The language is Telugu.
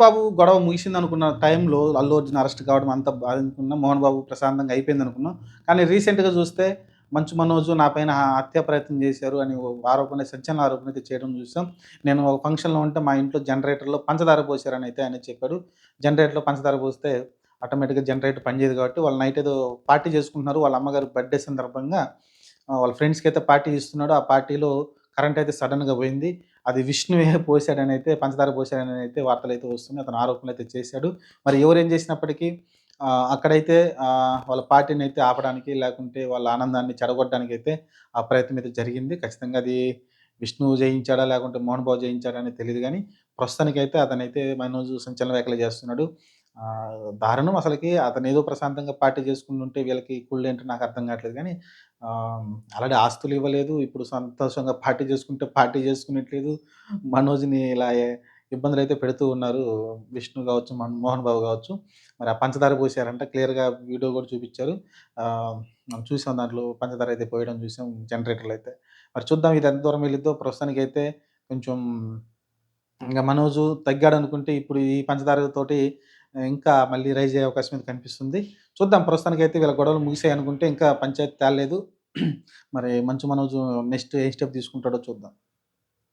బాబు గొడవ ముగిసింది అనుకున్న టైంలో అల్లు అర్జున్ అరెస్ట్ కావడం అంత బాధ మోహన్ బాబు ప్రశాంతంగా అయిపోయింది అనుకున్నాం కానీ రీసెంట్గా చూస్తే మంచు మనోజు నా పైన హత్య ప్రయత్నం చేశారు అని ఆరోపణ సంచలన ఆరోపణ అయితే చేయడం చూసాం. నేను ఒక ఫంక్షన్లో ఉంటే మా ఇంట్లో జనరేటర్లో పంచదార పోసారని అయితే ఆయన చెప్పాడు. జనరేటర్లో పంచదార పోస్తే ఆటోమేటిక్గా జనరేటర్ పనిచేయదు కాబట్టి వాళ్ళు నైట్ ఏదో పార్టీ చేసుకుంటున్నారు. వాళ్ళ అమ్మగారు బర్త్డే సందర్భంగా వాళ్ళ ఫ్రెండ్స్కి అయితే పార్టీ ఇస్తున్నాడు. ఆ పార్టీలో కరెంట్ అయితే సడన్గా పోయింది. అది విష్ణువే పోసాడని అయితే పంచదార పోసాడని అయితే వార్తలు అయితే వస్తున్నాయి. అతను ఆరోపణలు అయితే చేశాడు. మరి ఎవరు ఏం చేసినప్పటికీ అక్కడైతే వాళ్ళ పార్టీని అయితే ఆపడానికి లేకుంటే వాళ్ళ ఆనందాన్ని చెడగొట్టడానికి అయితే ఆ ప్రయత్నం అయితే జరిగింది. ఖచ్చితంగా అది విష్ణువు జయించాడా లేకుంటే మోహన్ బాబు జయించాడా అని తెలియదు కానీ ప్రస్తుతానికైతే అతనైతే మనోజు సంచలన వ్యాఖ్యలు చేస్తున్నాడు. దారుణం అసలుకి. అతను ఏదో ప్రశాంతంగా పార్టీ చేసుకుంటుంటే వీళ్ళకి కుళ్ళు ఏంటో నాకు అర్థం కావట్లేదు కానీ ఆల్రెడీ ఆస్తులు ఇవ్వలేదు. ఇప్పుడు సంతోషంగా పార్టీ చేసుకుంటే పార్టీ చేసుకునేట్లేదు. మనోజ్ని ఇలా ఇబ్బందులు అయితే పెడుతూ ఉన్నారు. విష్ణు కావచ్చు మోహన్ బాబు కావచ్చు. మరి ఆ పంచదార పోసారంట. క్లియర్గా వీడియో కూడా చూపించారు. మనం చూసాం దాంట్లో పంచదార అయితే పోయడం చూసాం జనరేటర్లు అయితే. మరి చూద్దాం ఇది ఎంత దూరం వెళ్ళిద్దో. ప్రస్తుతానికి అయితే కొంచెం ఇంకా మనోజు తగ్గాడు అనుకుంటే ఇప్పుడు ఈ పంచదార తోటి ఇంకా మళ్ళీ రైజ్ అయ్యే అవకాశం అయితే కనిపిస్తుంది. చూద్దాం. ప్రస్తుతానికి అయితే వీళ్ళ గొడవలు ముగిసాయి అనుకుంటే ఇంకా పంచాయతీ తేలేదు మరి Manchu Manoj next a step తీసుకుంటాడో చూద్దాం.